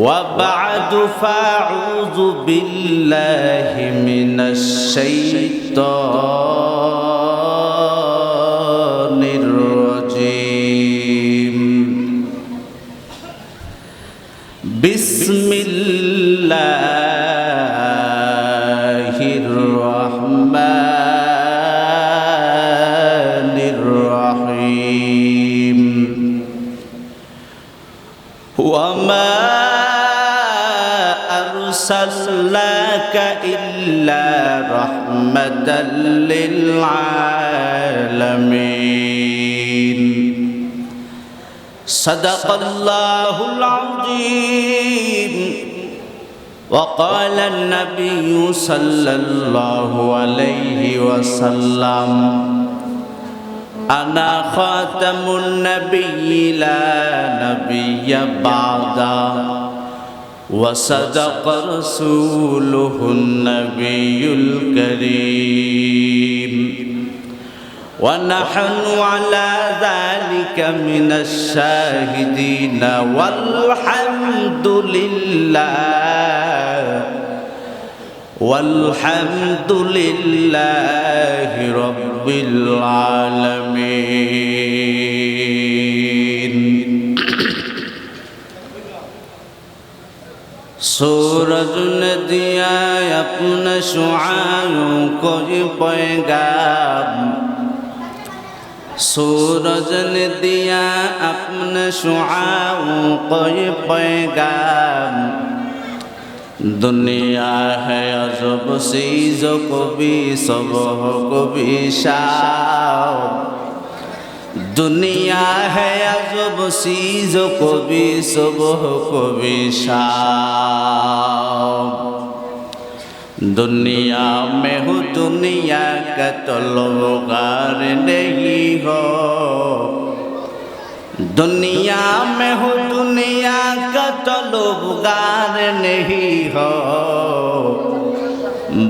وبعد فاعوذ بالله من الشيطان الرجيم. بسم إلا رحمة للعالمين. صدق الله العظيم. وقال النبي صلى الله عليه وسلم أنا خاتم النبي لا نبي بعد وصدق رسوله النبي الكريم. ونحن على ذلك من الشاهدين والحمد لله. والحمد لله رب العالمين. सूरज ने दिया अपने शुआओं को ये पैगाम सूरज ने दिया अपने शुआओं को ये पैगाम दुनिया है अजब चीज़ों को भी सब को भी शाम दुनिया है अजब चीज़ों को भी सब को भी शाम दुनिया में हो दुनिया का तलवार नहीं हो दुनिया में हो दुनिया का तलवार नहीं हो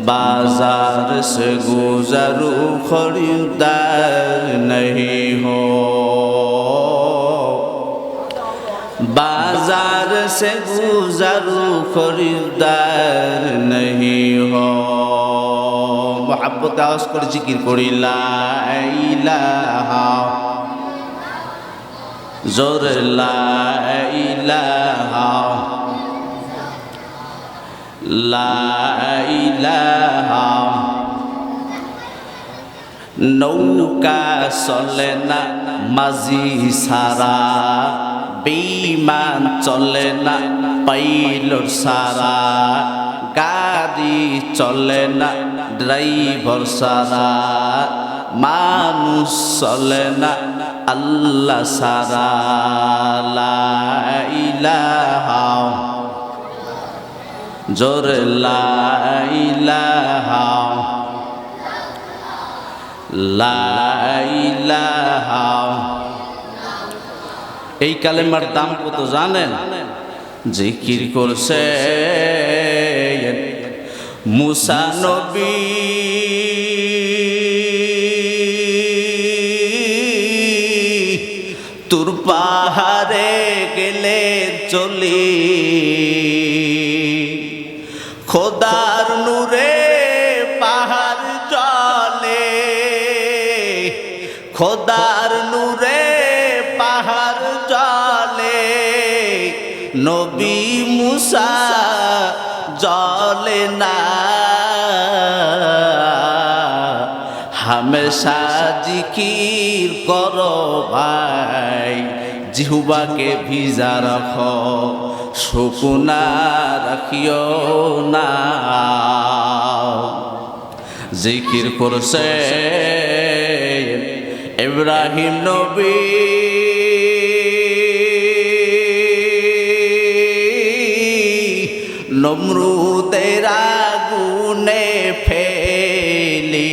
बाजार से गुजरू खरीदार नहीं हो बाजार से गुजरू खरीदार नहीं हो मोहब्बत आवाज कर जिक्र करी ला इलाहा जोर ला লাইলাহা নৌকা চলে না মাজি সারা, বিমান চলে না, পাইলট সারা, গাড়ি চলে না, ড্রাইভার সারা, মানুষ চলে না, আল্লাহ সারা লাইলাহা জোর লাইলাহা লাইলাহা এই কালেমার দাম কত জানেন? জিকির করছে মুসা নবী। তোর পাহাড়ে গেলে চলি। খোদার নূরে পাহাড় চলে। খোদার নূরে পাহাড় চলে। নবী মুসা জলে না। হামেশা জিকির করো ভাই, জিহুবাকে ভিজা রাখ। শুকুনা রাখিও না। জিকির করছে ইব্রাহিম নবী। তেরা আগুনে ফেলি।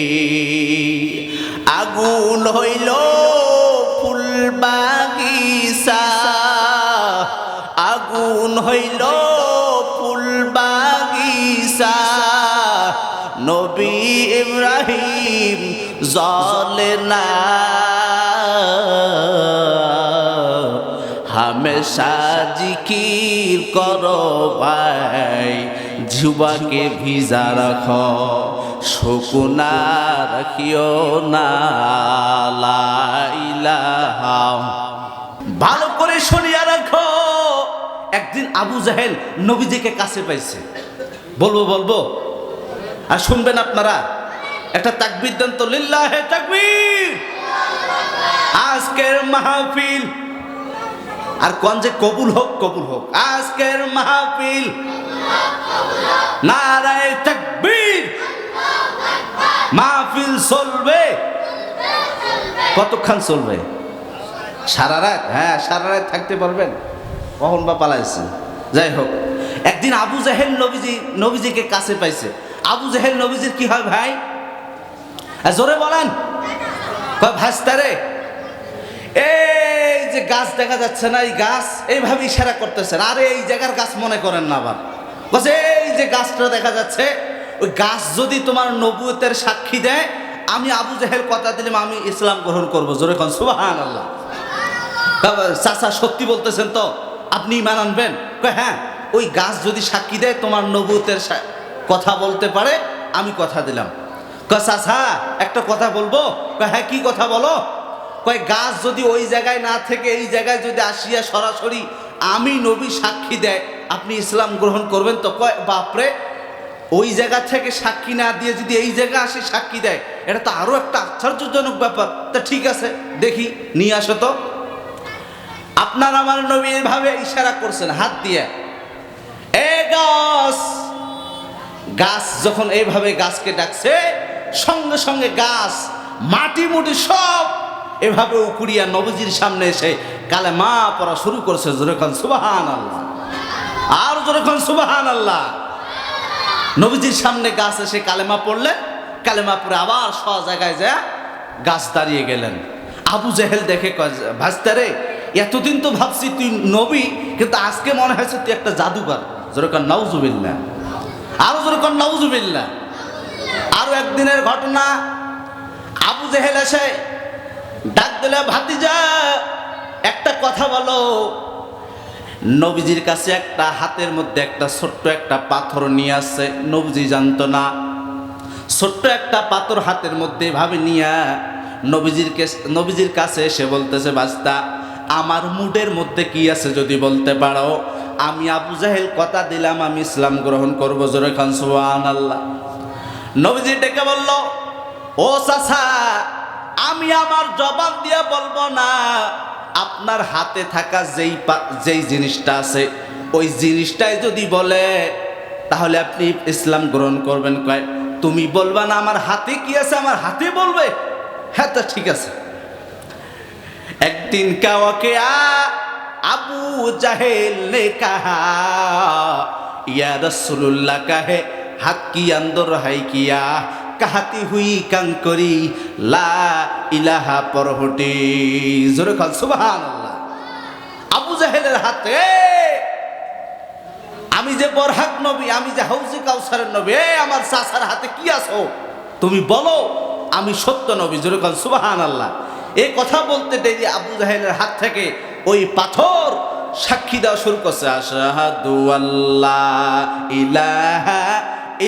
আগুন হইল আগুন হইল ফুল নবী ইব্রাহিম জলে না। হামেশা জিকির করো ভাই যুবাকে ভিজা রাখো, শকুনা রাখিও না, লা ইলাহা। ভালো করে রাখো একদিন আবু জাহেল নবীজিকে কাছে পাইছে। বলব বলব। আর শুনবেন আপনারা, একটা তাকবির দেন তো, লিল্লাহে তাকবীর! আজকের মাহফিল। আর কোন যে কবুল হোক কবুল হোক। আজকের মাহফিল। নারায় তাকবীর। মাহফিল চলবে। কতক্ষণ চলবে? সারা রাত? হ্যাঁ সারা রাত থাকতে পারবেন। কখন বা পালাইছে? যাই হোক, একদিন আবু জাহেল নবীজি, নবীজিকে কাছে পাইছে। আবু জাহেল নবীজির কি হয় ভাই? জোরে বলেন। ভাস্তারে এই যে গাছ দেখা যাচ্ছে না, এই গাছ এইভাবে ইশারা করতেছেন। আরে, এই জায়গার গাছ মনে করেন না আবার। বলছে এই যে গাছটা দেখা যাচ্ছে, ওই গাছ যদি তোমার নবুয়তের সাক্ষী দেয়, আমি আবু জাহেল কথা দিলাম, আমি ইসলাম গ্রহণ করব। জোরে খান সুবাহান আল্লাহ চাচা সত্যি বলতেছেন তো? আপনি ইমান আনবেন? হ্যাঁ ওই গাছ যদি সাক্ষী দেয়, তোমার নবুতের কথা বলতে পারে, আমি কথা দিলাম। কয় চাচা একটা কথা বলব? হ্যাঁ কি কথা বলো? কয়, গাছ যদি ওই জায়গায় না থেকে, এই জায়গায় যদি আসিয়া সরাসরি আমি নবী সাক্ষী দেয়, আপনি ইসলাম গ্রহণ করবেন তো? কয়, বাপরে, ওই জায়গা থেকে সাক্ষী না দিয়ে যদি এই জায়গা আসে সাক্ষী দেয়, এটা তো আরও একটা আশ্চর্যজনক ব্যাপার। তা ঠিক আছে, দেখি, নিয়ে আসো তো। আপনার আমার নবী এভাবে ইশারা করছেন, হাত দিয়ে। এ গাছ গাছ যখন এইভাবে গাছকে ডাকছে, সঙ্গে সঙ্গে গাছ, মাটি মুটি সব এভাবে উকুড়িয়া নবজির সামনে এসে কালে মা পড়া শুরু করছে যেরকম সুবাহান আল্লাহ আর যেরকম সুবাহান আল্লাহ নবীজির সামনে গাছ এসে কালেমা পড়লেন কালেমা পড়ে আবার স জায়গায় যায় গাছ দাঁড়িয়ে গেলেন। আবু জেহেল দেখে ভাস্তারে এতদিন তো ভাবছি তুই নবী, কিন্তু আজকে মনে হয়েছে তুই একটা জাদুকর। যেরকম নাউজুবিল্লা আরও যেরকম নাউজুবিল্লা আরও একদিনের ঘটনা, আবু জেহেল এসে ডাক দিলে, ভাতিজা, একটা কথা বলো। নবীজির কাছে একটা হাতের মধ্যে একটা ছোট্ট একটা পাথর নিয়ে আসছে। নবীজি জানতো না। ছোট্ট একটা পাথর হাতের মধ্যে ভাবে নিয়ে নবীজির নবীজির কাছে এসে বলতেছে, বাস্তা আমার মুডের মধ্যে কি আছে যদি বলতে পারো? আমি আবু জাহেল কথা দিলাম, আমি ইসলাম গ্রহণ করব জোরে খান সুবান আল্লাহ নবীজি ডেকে বলল, ও চাচা, আমি আমার জবাব দিয়ে বলব না, আপনার হাতে থাকা যেই যেই জিনিসটা আছে, ওই জিনিসটাই যদি বলে, তাহলে আপনি ইসলাম গ্রহণ করবেন কয়? তুমি বলবা না, আমার হাতে কি আছে? আমার হাতে বলবে? হ্যাঁ তা ঠিক আছে। একদিন কাওয়াকে আবু জাহেল নে কাহা? ইয়া রসুল্লাহ কাহে হাত কি আন্দর হাই কিয়া? কাহাতি হুই কাং করি, লা ইলাহা পরহটি। জোরে খান সুবাহান আবু জাহেলের হাতে আমি যে বরহাক নবী, আমি যে হাউসি কাউসারের নবী, এ, আমার চাষার হাতে কি আছো? তুমি বলো, আমি সত্য নবী। জোরে খান সুবাহান আল্লাহ এই কথা বলতে দেরি আবু জাহেলের হাত থেকে ওই পাথর সাক্ষী দেওয়া শুরু করছে, আশাহাদু আল্লাহ ইলাহা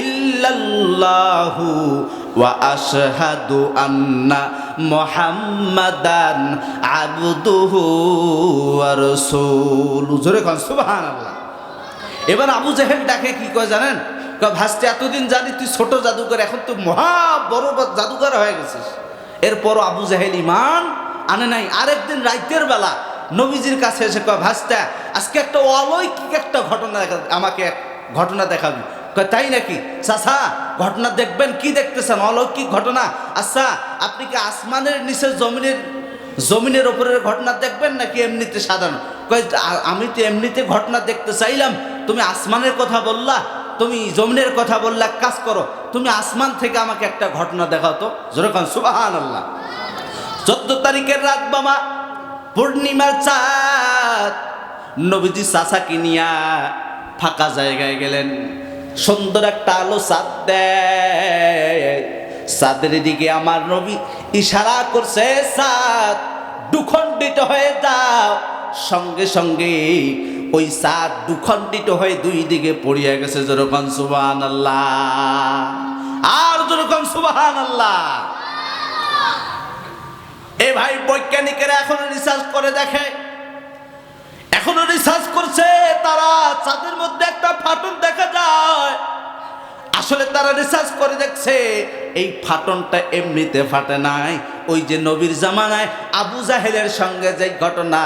ইল্লাল্লাহু ওয়া আশহাদু আন্না মুহাম্মাদান আবদুহু ওয়া রাসূলুহু। জোরে খান সুবহানাল্লাহ। এবার আবু জাহেল ডাকে, কি কয় জানেন? ভাসতে, এতদিন জানি তুই ছোট জাদুকর, এখন তুই মহা বড় জাদুকর হয়ে গেছিস। এরপর আবু জাহেল ইমান আনে নাই। আরেকদিন রাইতের বেলা নবীজির কাছে এসে কয়, ভাসতা, আজকে একটা অলৌকিক একটা ঘটনা আমাকে ঘটনা দেখাবি। তাই নাকি? চাচা, ঘটনা দেখবেন, কি দেখতেছেন? অলৌকিক ঘটনা। আচ্ছা আপনি কি আসমানের নিচে জমিনের জমিনের ওপরের ঘটনা দেখবেন নাকি এমনিতে সাধারণ? আমি তো এমনিতে ঘটনা দেখতে চাইলাম। তুমি আসমানের কথা বললা তুমি জমিনের কথা বললে কাজ করো, তুমি আসমান থেকে আমাকে একটা ঘটনা দেখাও তো। যেরকম সুবাহান আল্লাহ চোদ্দ তারিখের রাত বাবা, পূর্ণিমার চাঁদ। নবীজি চাচাকে নিয়া ফাঁকা জায়গায় গেলেন। সুন্দর একটা আলো চাঁদ দেয়। চাঁদের দিকে আমার নবী ইশারা করছে, চাঁদ দুখণ্ডিত হয়ে যাও। সঙ্গে সঙ্গে ওই চাঁদ দুখণ্ডিত হয়ে দুই দিকে পড়িয়া গেছে যেরকম সুবাহান আল্লাহ আর যেরকম সুবাহান আল্লাহ এ ভাই বৈজ্ঞানিকেরা এখনও রিসার্চ করে দেখে। এখনও রিসার্চ করছে, তারা চাঁদের মধ্যে একটা ফাটল দেখা যায়। আসলে তারা রিসার্চ করে দেখছে, এই ফাটনটা এমনিতে ফাটে নাই। ওই যে নবীর জামানায় আবু জাহেলের সঙ্গে যে ঘটনা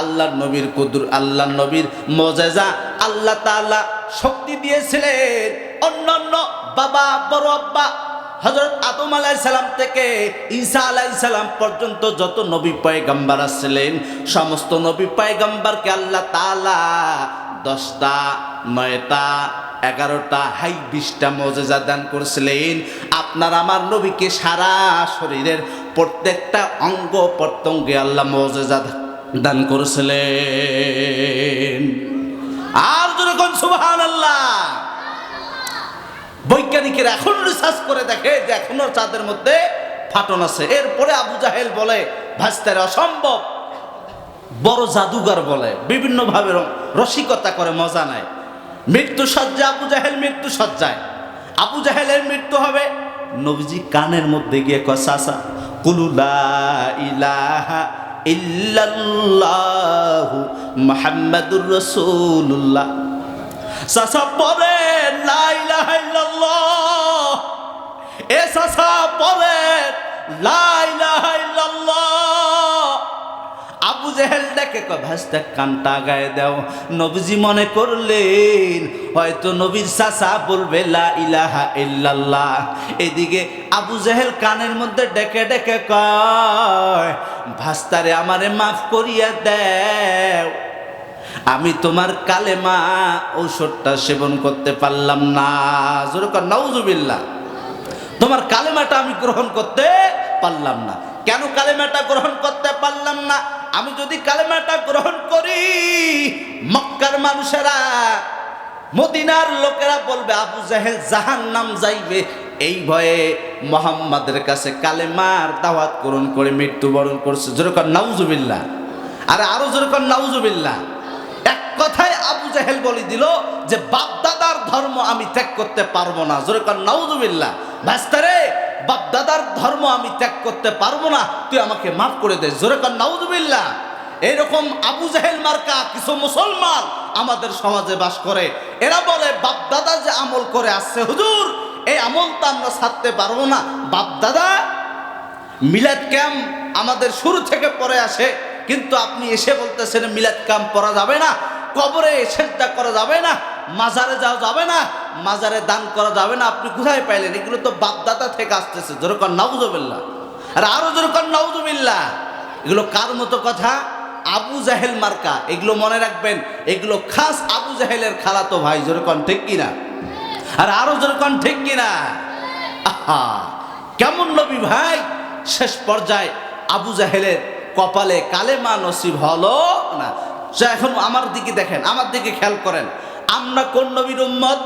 আল্লাহ নবীর কুদুর আল্লাহ নবীর মজেজা, আল্লাহ তাআলা শক্তি দিয়েছিলেন। অন্যান্য বাবা, বড় আব্বা হজরত আদম সালাম থেকে ঈসা সালাম পর্যন্ত যত নবী পয়গাম্বার আসছিলেন সমস্ত নবী পয়গাম্বারকে আল্লাহ তাআলা দশটা, নয়টা এগারোটা, হাই, বিশটা মজেজা দান করেছিলেন। আপনার আমার নবীকে সারা শরীরের প্রত্যেকটা অঙ্গ প্রত্যঙ্গে আল্লাহ মজেজা দান করেছিলেন। আর যখন সুবহান আল্লাহ বৈজ্ঞানিকেরা এখন রিসার্চ করে দেখে যে এখনও চাঁদের মধ্যে ফাটন আছে। এরপরে আবু জাহেল বলে, ভাস্তারে অসম্ভব। বড় জাদুঘর বলে। বিভিন্নভাবে রসিকতা করে মজা নেয়। মৃত্যু সজ্জা আবু জাহেল মৃত্যু সজ্জায়। আবু জাহেলের মৃত্যু হবে নবীজি কানের মধ্যে গিয়ে কসাসা কুলুলা ইলাহা ইল্লাল্লাহু মুহাম্মাদুর রাসূলুল্লাহ। সাসা পরে, লা ইলাহা ইল্লাল্লাহ। এ সাসা পরে, লা আবু জেহেল দেখে ভাসতে কানটা গায়ে দাও। নবীজি মনে করলেন, হয়তো নবীর চাচা বলবে, লা ইলাহা ইল্লাল্লাহ। এদিকে আবু জেহেল কানের মধ্যে ডেকে ডেকে কয় ভাস্তারে আমারে মাফ করিয়া দেও। আমি তোমার কালেমা ঔষধটা সেবন করতে পারলাম না। জোরকর নাউজুবিল্লাহ, তোমার কালেমাটা আমি গ্রহণ করতে পারলাম না। কেন কালেমাটা গ্রহণ করতে পারলাম না? আমি যদি কালেমাটা গ্রহণ করি, মক্কার মানুষেরা, মদিনার লোকেরা বলবে, আবু জাহেল জাহান নাম যাইবে। এই ভয়ে মোহাম্মদের কাছে কালেমার দাওয়াত গ্রহণ করে মৃত্যুবরণ করছে। যেরকম নাউজুবিল্লাহ। আর আরও যেরকম নাউজুবিল্লা এক কথায় আবু জাহেল বলে দিল যে, বাপদাদার ধর্ম আমি ত্যাগ করতে পারব না। যেরকম নাউজুবিল্লাহ। ভাস্তারে বাপদাদার ধর্ম আমি ত্যাগ করতে পারব না। তুই আমাকে মাফ করে দে। যেরকম নাউজুবিল্লাহ। এইরকম আবু জাহেল মার্কা কিছু মুসলমান আমাদের সমাজে বাস করে। এরা বলে, বাপদাদা যে আমল করে আসছে, হুজুর, এই আমল তো আমরা ছাড়তে পারব না। বাপদাদা, মিলাদ ক্যাম্প আমাদের শুরু থেকে পরে আসে, কিন্তু আপনি এসে বলতেছেন মিলাদ ক্যাম্প পড়া যাবে না, কবরে সেদ্ধা করা যাবে না। মাজারে যাওয়া যাবে না, মাজারে দান করা যাবে না, আপনি কোথায় পাইলেন? এগুলো তো বাপদাতা থেকে আসতেছে যেরকম নাউজবিল্লা আর আরও যেরকম নাউজবিল্লা এগুলো কার মতো কথা? আবু জাহেল মার্কা, এগুলো মনে রাখবেন, এগুলো খাস আবু জাহেলের খালাতো ভাই যেরকম ঠিক কিনা? আর আরও যেরকম ঠিক কিনা? কেমন নবী ভাই? শেষ পর্যায়ে আবু জাহেলের কপালে কালেমা নসিব হলো না? এখন আমার দিকে দেখেন, আমার দিকে খেয়াল করেন। আমরা কোন নবীর উম্মত?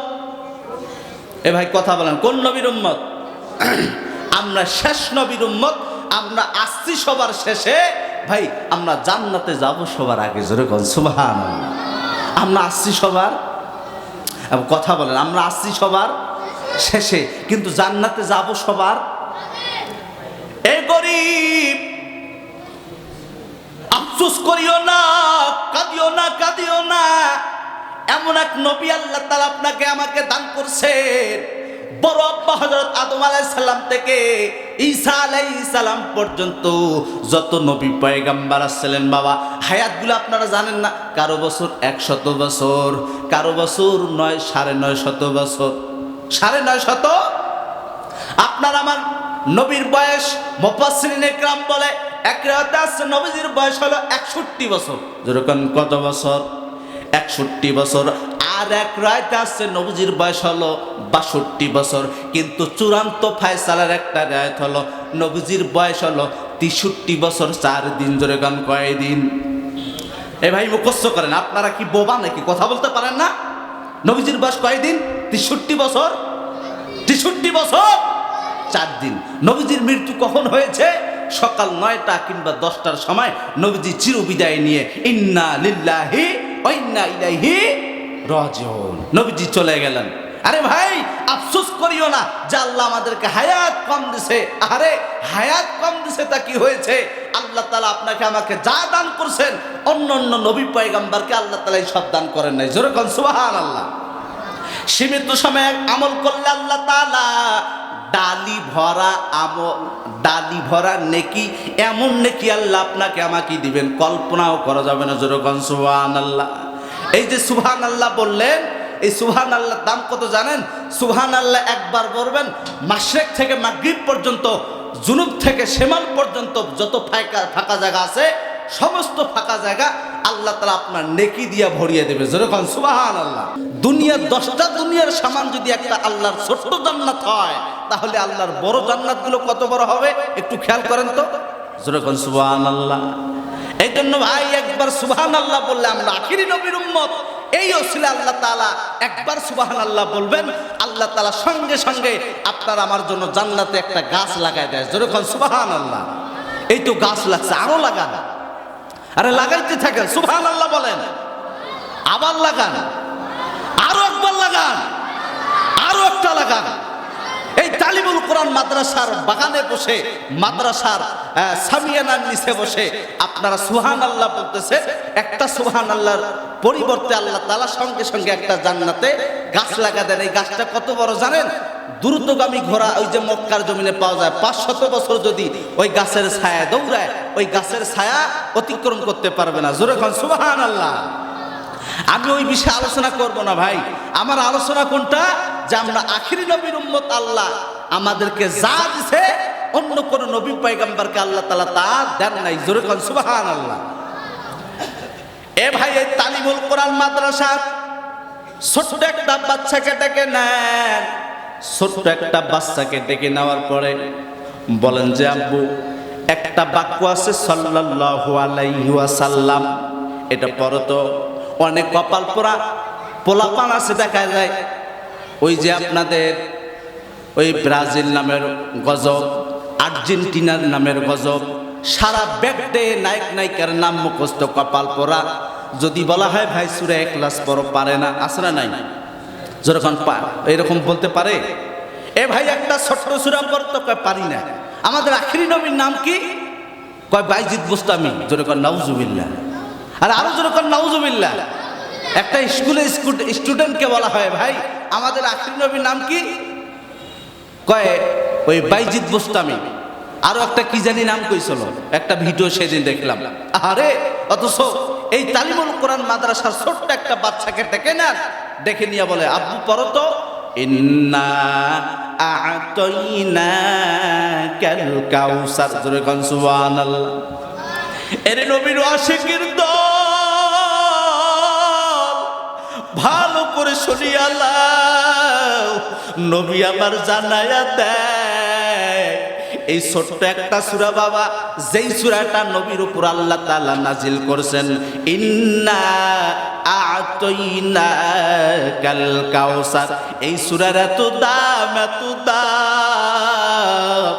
এ ভাই, কথা বলেন, কোন নবীর উম্মত? আমরা শেষ নবীর উম্মত, আমরা আসছি সবার শেষে। ভাই, আমরা জান্নাতে যাব সবার আগে, জোরে কোন সুবহান আমরা আসছি সবার কথা বলেন, আমরা আসছি সবার শেষে, কিন্তু জান্নাতে যাব সবার? এ গরিব, আফসোস করিও না, কাঁদিও না কাঁদিও না। এমন এক নবী আল্লাহ তাআলা আপনাকে আমাকে দান করছেন। বড় আব্বা হজরত আদম আলাইহিস সালাম থেকে ঈসা সালাম পর্যন্ত যত নবী পয়গাম্বার আসছিলেন বাবা, হায়াতগুলো আপনারা জানেন না? কারও বছর একশত বছর, কারও বছর নয়, সাড়ে নয় শত বছর। সাড়ে নয় শত আপনার আমার নবীর বয়স মোপাসরিন একরাম বলে, এক রাতে আসছে নবীজির বয়স হলো একষট্টি বছর। যেরকম কত বছর? একষট্টি বছর। আর এক রায়তে আসছে নবজির বয়স হলো বাষট্টি বছর। কিন্তু চূড়ান্ত ফায়সালার একটা রায়ত হলো নবজির বয়স হলো তেষট্টি বছর, চার দিন জোরে গান কয়দিন এ ভাই মুখস্থ করেন, আপনারা কি বোবা নাকি? কথা বলতে পারেন না? নবজির বয়স কয়দিন তেষট্টি বছর? তেষট্টি বছর? চার দিন। নবীজির মৃত্যু কখন হয়েছে? সকাল নয়টা কিংবা দশটার সময় নবীজি চির বিদায় নিয়ে, ইন্না লিল্লাহি ওয়া ইন্না ইলাইহি রাজিউন। নবীজি চলে গেলেন। আরে ভাই, আফসোস করিও না, যে আল্লাহ আমাদেরকে হায়াত কম দিছে। আরে, হায়াত কম দিছে তা কি হয়েছে? আল্লাহ তালা আপনাকে আমাকে যা দান করছেন, অন্য অন্য নবী পয়গাম্বারকে আল্লাহ তালা সব দান করেন নাই। জোরে কন সুবাহান আল্লাহ সীমিত সময়ে আমল করলে আল্লাহ তালা ডালি ভরা আমল ডালি ভরা নেকি, এমন নেকি আল্লাহ আপনাকে আমাকে দিবেন। কল্পনাও করা যাবে না যেরকম সুহান আল্লাহ এই যে সুহান আল্লাহ বললেন, এই সুহান আল্লাহর দাম কত জানেন? সুহান আল্লাহ একবার বলবেন মাসরেক থেকে মাগরিব পর্যন্ত, জুনুব থেকে সেমাল পর্যন্ত যত ফাঁকা ফাঁকা জায়গা আছে সমস্ত ফাঁকা জায়গা আল্লাহ তালা আপনার নেকি দিয়া ভরিয়ে দেবে। যেরকম সুবাহান আল্লাহ দুনিয়ার দশটা দুনিয়ার সামান যদি একটা আল্লাহর ছোট্ট জান্নাত হয়, তাহলে আল্লাহর বড় জান্নাতগুলো কত বড় হবে? একটু খেয়াল করেন তো। যেরকম সুবাহান আল্লাহ এই জন্য ভাই একবার সুবাহান আল্লাহ বললে আমরা আখিরি নবীর উম্মত। এই অসিলে আল্লাহ তালা একবার সুবাহান আল্লাহ বলবেন, আল্লাহ তালা সঙ্গে সঙ্গে আপনার আমার জন্য জান্নাতে একটা গাছ লাগাই দেয়। যেরকম সুবাহান আল্লাহ এই তো গাছ লাগছে, আরও লাগান। আরে লাগাইতে থাকেন সুবহান আল্লাহ বলেন। আবার লাগান। আরও একবার লাগান। আরও একটা লাগান। এই তালিমুল কোরআন মাদ্রাসার বাগানে বসে, মাদ্রাসার সামিয়ানার নিচে বসে আপনারা সুহান আল্লাহ বলতেছে, একটা সুহান আল্লাহর পরিবর্তে আল্লাহ তালা সঙ্গে সঙ্গে একটা জান্নাতে গাছ লাগা দেন, এই গাছটা কত বড় জানেন? দ্রুতগামী ঘোড়া ওই যে মক্কার জমিনে পাওয়া যায়। পাঁচ শত বছর যদি ওই গাছের ছায়া দৌড়ায়, ওই গাছের ছায়া অতিক্রম করতে পারবে না। জোরে খান সুবাহান আল্লাহ আমি ওই বিষয়ে আলোচনা করব না ভাই। আমার আলোচনা কোনটা? যে আমরা আখিরি নবীর উম্মত আল্লাহ আমাদেরকে যা দিছে, অন্য কোন নবী পাইগাম্বারকে আল্লাহ তালা তা দেন নাই। জোরে খান সুবাহান আল্লাহ এ ভাই, এই তালিমুল কোরআন মাদ্রাসা ছোট্ট একটা বাচ্চাকে ডেকে নেন। ছোট্ট একটা বাচ্চাকে ডেকে নেওয়ার পরে বলেন যে, আব্বু, একটা বাক্য আছে সাল্লাল্লাহু আলাইহি ওয়াসাল্লাম। এটা পরে তো। অনেক কপাল পোড়া, পোলাপান আছে দেখা যায়। ওই যে আপনাদের ওই ব্রাজিল নামের গজব, আর্জেন্টিনার নামের গজব, সারা ব্যাগডে নায়ক নায়িকার নাম মুখস্থ কপাল পরা যদি বলা হয়, ভাই, সুরে এক ক্লাস পর পারে না আসরা নাই? যেরকম এরকম বলতে পারে? এ ভাই, একটা ছোট্ট সুরা পড়তে কয়, পারি না। আমাদের আখিরি নবীর নাম কি? কয় বাইজিৎ বুস্তামি। যেরকম নাউজুবিল্লা আর আরও যেরকম নাউজুবিল্লা একটা স্কুলে স্টুডেন্টকে বলা হয়, ভাই, আমাদের আখিরি নবীর নাম কি? কয়, ওই বাইজিৎ বুস্তামি। আরও একটা কি জানি নাম কইছিল? একটা ভিডিও সেদিন দেখলাম। আরে অথচ এই তালিমুল কোরআন মাদ্রাসার ছোট্ট একটা বাচ্চাকে ডেকে না ডেকে নিয়ে বলে, আব্বু, পড়ো তো। নবীর ভালো করে শুনিয়ালাও নবী আমার জানায়া দেয়। এই ছোট্ট একটা সুরা বাবা, যেই সুরাটা নবীর উপর আল্লাহ তাআলা নাজিল করছেন, ইন্না কাল কাউসার এই সুরার এত দাম এত দাম।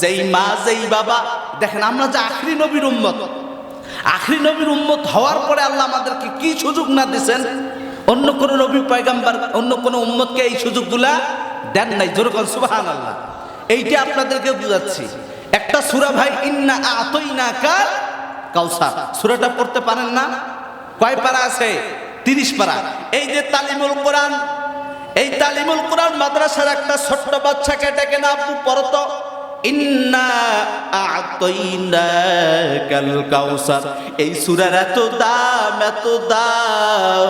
যেই মা, যেই বাবা, দেখেন আমরা যে আখরি নবীর উম্মত, আখরি নবীর উম্মত হওয়ার পরে আল্লাহ আমাদেরকে কি সুযোগ না দিছেন? অন্য কোন নবী, পয়গাম্বার, অন্য কোন উম্মতকে এই সুযোগ সুযোগগুলা দেন নাই যেরকম সুবাহান আল্লাহ এইটা আপনাদেরকে বুঝাচ্ছি। একটা সুরা ভাই, ইন্না আতই না কার কাউসার সুরাটা পড়তে পারেন না? কয় পারা আছে? তিরিশ পারা। এই যে তালিমুল কোরআন, এই তালিমুল কোরআন মাদ্রাসার একটা ছোট্ট বাচ্চাকে ডেকে না আপু পড়তো এই সূরার এত দাম এত দাম।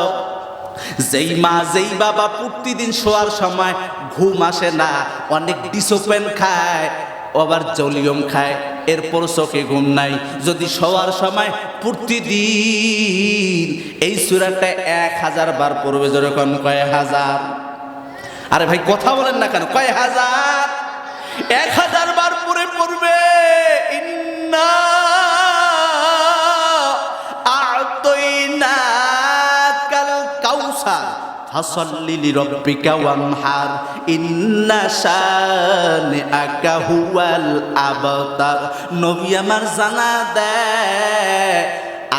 যেই মা, যেই বাবা প্রতিদিন শোয়ার সময় ঘুম আসে না, অনেক ডিসোপেন খায়, আবার জলিয়ম খায় এরপর চোখে ঘুম নাই। যদি সবার সময় পূর্তি দিন এই সুরাটা এক হাজার বার পড়বে, যেরকম কয় হাজার? আরে ভাই, কথা বলেন না কেন? কয় হাজার? এক হাজার ফাসাল্লি লিরাব্বিকা ওয়ানহার। ইন্না শানিআকা নবী আমার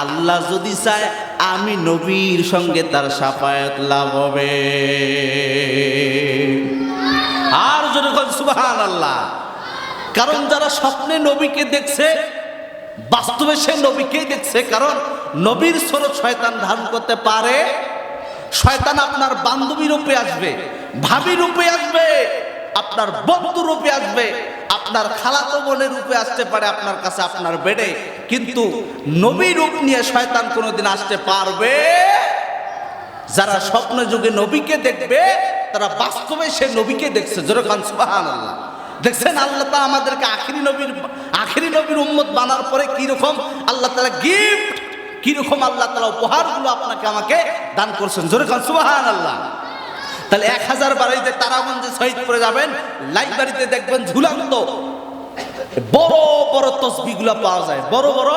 আল্লাহ যদি চায় আমি নবীর সঙ্গে তার সাফায়াত লাভ হবে। আর যদি সুবহান আল্লাহ কারণ যারা স্বপ্নে নবীকে দেখছে, বাস্তবে সে নবীকেই দেখছে। কারণ নবীর স্বরূপ শয়তান ধারণ করতে পারে শয়তান আপনার বান্ধবী রূপে আসবে, ভাবি রূপে আসবে, আপনার বন্ধু রূপে আসবে, আপনার খালাতো বোনের রূপে আসতে পারে আপনার কাছে আপনার বেডে, কিন্তু নবী রূপ নিয়ে শয়তান কোনোদিন আসতে পারবে? যারা স্বপ্ন যুগে নবীকে দেখবে, তারা বাস্তবে সে নবীকে দেখছে। যেরকম সুবাহান আল্লাহ দেখছেন আল্লাহ আমাদেরকে আখিরি নবীর আখিরি নবীর উম্মত বানার পরে কীরকম আল্লাহ তালা গিফট কীরকম আল্লাহ তালা উপহারগুলো আপনাকে আমাকে দান করছেন? যেরকম সুবাহান আল্লাহ তাহলে এক হাজার বাড়িতে তারাগঞ্জে শহীদ করে যাবেন, লাইব্রেরিতে দেখবেন ঝুলান্ত বড় বড় তসবিগুলো পাওয়া যায়। বড় বড়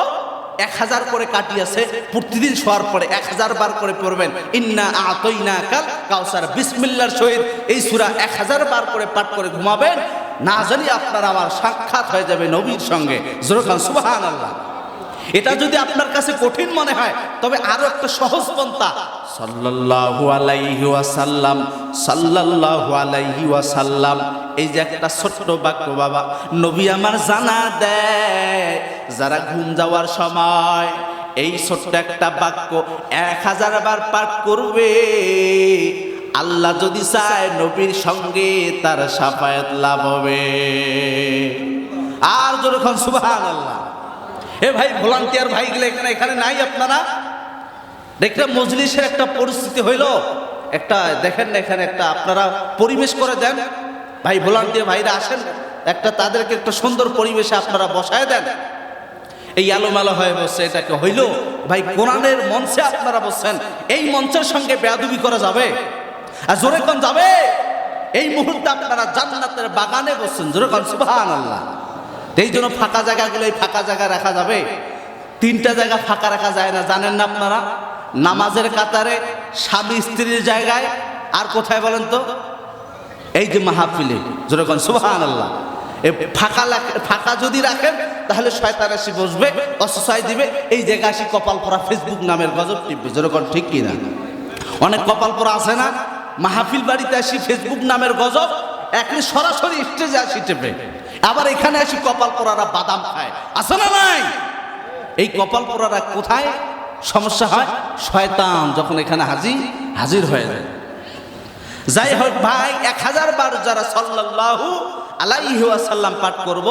এক হাজার করে কাটিয়েছে, প্রতিদিন শোয়ার পরে এক হাজার বার করে পড়বেন। ইন্না আতইনা কাল কাউসার, বিসমিল্লার সহিত এই সুরা এক হাজার বার করে পাঠ করে ঘুমাবেন। না জানি আপনার আমার সাক্ষাৎ হয়ে যাবে নবীর সঙ্গে। জোরখান সুবাহান আল্লাহ এটা যদি আপনার কাছে কঠিন মনে হয়, তবে আরও একটা সহজ পন্থা। সাল্লাল্লাহু আলাইহি ওয়াসাল্লাম, সাল্লাল্লাহু আলাইহি ওয়াসাল্লাম, এই যে একটা ছোট্ট বাক্য, বাবা, নবী আমার জানা দেয়, যারা ঘুম যাওয়ার সময় এই ছোট্ট একটা বাক্য এক হাজার বার পাঠ করবে, আল্লাহ যদি চায় নবীর সঙ্গে তার সাফায়াত লাভ হবে। আর যখন সুবহান আল্লাহ এ ভাই, ভলান্টিয়ার ভাইগুলো এখানে এখানে নাই আপনারা? দেখলাম মজলিসের একটা পরিস্থিতি হইল। একটা দেখেন না এখানে একটা আপনারা পরিবেশ করে দেন। ভাই, ভলান্টিয়ার ভাইরা আসেন। একটা তাদেরকে একটা সুন্দর পরিবেশে আপনারা বসায় দেন। এই আলোমালো হয়ে বসছে এটাকে হইল। ভাই, কোরআনের মঞ্চে আপনারা বসছেন। এই মঞ্চের সঙ্গে বেয়াদুবি করা যাবে? আর জোরে কোন যাবে? এই মুহূর্তে আপনারা জান্নাতের বাগানে বসছেন। জোরে কোন সুবহান আল্লাহ এই জন্য ফাঁকা জায়গাগুলো এই ফাঁকা জায়গা রাখা যাবে। তিনটা জায়গা ফাঁকা রাখা যায় না, জানেন না আপনারা? নামাজের কাতারে স্বামী স্ত্রীর জায়গায়, আর কোথায় বলেন তো? এই যে মাহফিলে যেরকম সুবহান আল্লাহ ফাঁকা ফাঁকা যদি রাখেন, তাহলে শয়তান বসবে, অসহায় দিবে। এই জায়গায় আসি কপাল পরা ফেসবুক নামের গজব টিপবে যেরকম ঠিক কিনা? অনেক কপাল পরা আছে না? মাহফিল বাড়িতে আসি ফেসবুক নামের গজব একলে সরাসরি স্টেজে আসি টেপে। আবার এখানে আসি কপাল পরারা বাদাম খায়। আছে না নাই? এই কপাল পরারা কোথায়? সমস্যা হয় শয়তান যখন এখানে হাজির হাজির হয়ে যায়। যাই হোক ভাই, এক হাজার বার যারা সাল্লাল্লাহু আলাইহি ওয়াসাল্লাম পাঠ করব,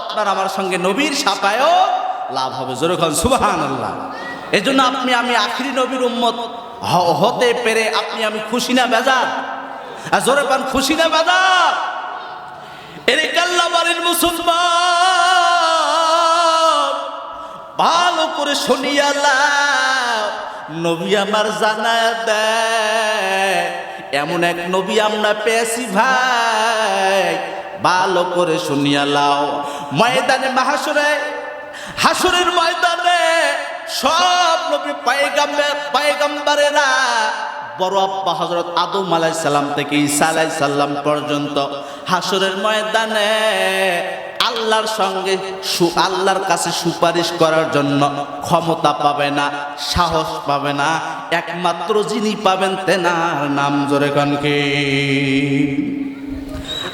আপনার আমার সঙ্গে নবীর সাপায়ও লাভ হবে। যেরকম সুবাহান আল্লাহ এই জন্য আপনি, আমি আখিরি নবীর উম্মত হতে পেরে আপনি, আমি খুশি না বেজার? আর জোরে পান খুশি না বেজার? এরে কাল্লা বাড়ির মুসলমান, ভালো করে শুনিয়ালা নবী আমার জানা দেয়, এমন এক নবী আমরা পেয়েছি ভাই, ভালো করে শুনিয়ালাও ময়দানে মাহাসুরে হাসুরের ময়দানে সব নবী পায়গাম্বার পায়গাম্বারেরা বড় আব্বা হজরত আদম আলাই সাল্লাম থেকে ঈসা আলাই সাল্লাম পর্যন্ত হাসরের ময়দানে আল্লাহর সঙ্গে আল্লাহর কাছে সুপারিশ করার জন্য ক্ষমতা পাবে না, সাহস পাবে না, একমাত্র যিনি পাবেন তেনার নাম জোরে কন কি।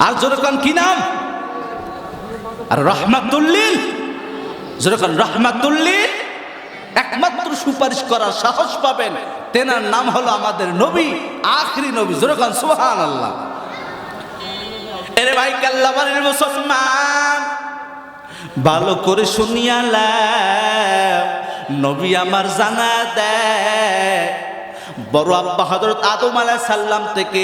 আর জোরে কন কি নাম? আর রহমাতুল্লিল। জোরে কন রহমাতুল্লিল। একমাত্র সুপারিশ করার সাহস পাবেন। তেনার নাম হলো আমাদের নবী, আখরি নবী। জোরকান সুহান আল্লাহ এরে ভাই কাল্লাবাড়ির মুসলমান, ভালো করে শুনিয়ালা নবী আমার জানা দেয় বড় আব্বা হজরত আদম আলাই সাল্লাম থেকে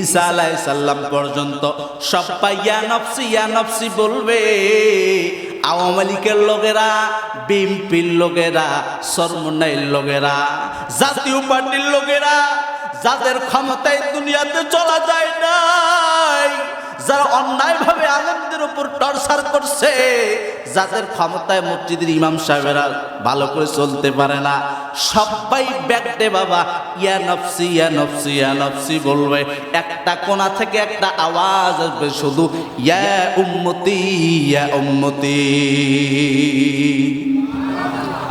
ঈসা আলাই সাল্লাম পর্যন্ত সব ইয়া নফসি ইয়া নফসি বলবে, আওয়ামী লীগের লোকেরা, বিএনপির লোকেরা সর্বনাইয়ের লোকেরা, জাতীয় পার্টির লোকেরা, যাদের ক্ষমতায় দুনিয়াতে চলা যায় নাই যারা অন্যায়ভাবে আলেমদের উপর টর্চার করছে, যাদের ক্ষমতায় মসজিদের ইমাম সাহেবেরা ভালো করে চলতে পারে না। সবাই ব্যাগটে বাবা, ইয়া নফসি ইয়া নফসি ইয়া নফসি বলবে। একটা কোণা থেকে একটা আওয়াজ আসবে শুধু, ইয়া উম্মতি ইয়া উম্মতি।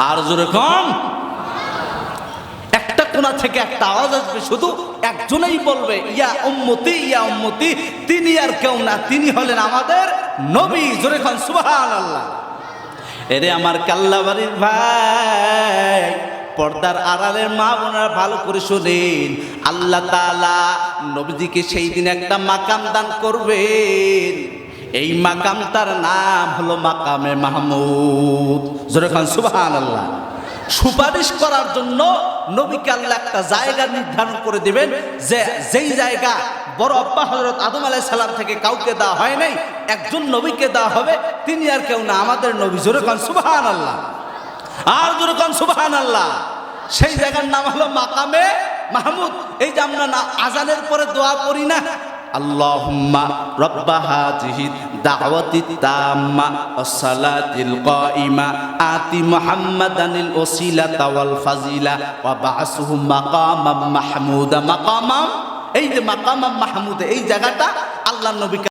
আর জোরে কম থেকে একটা আওয়াজ আসবে, শুধু একজনেই বলবে, ইয়া উম্মতি ইয়া উম্মতি, তিনি আর কেউ না, তিনি হলেন আমাদের নবী। জোরে খান সুবহান আল্লাহ এরে আমার কাল্লাবাড়ির ভাই, পর্দার আড়ালের মা বোনারা ভালো করে শোনেন। আল্লাহ তাআলা নবীজিকে সেই দিন একটা মাকাম দান করবেন। এই মাকামটার নাম হলো মাকামে মাহমুদ। জোরে খান সুবহান আল্লাহ সুপারিশ করার জন্য নবীকে আল্লাহ একটা জায়গা নির্ধারণ করে দিবেন যে যেই জায়গা বড় আব্বা হজরত আদম আলাই সালাম থেকে কাউকে দেওয়া হয় নাই, একজন নবীকে দেওয়া হবে, তিনি আর কেউ না। আমাদের নবী জোরে খান সুবাহান আল্লাহ আর জোরে খান সুবাহান আল্লাহ সেই জায়গার নাম হলো মাকামে মাহমুদ। এই যে আমরা না আজানের পরে দোয়া করি না আল্লাহুম্মা রব্বা হাজিহি দাওয়াতি তাম্মা ওয়াসসালাতিল কাইমা। আতি মুহাম্মাদানিল ওসিলাতা ওয়াল ফাজিলা ওয়া বা'সুহু মাকামাম মাহমুদা। মাকামাম? এই যে মাকামাম মাহমুদে এই জায়গাটা আল্লাহ নবী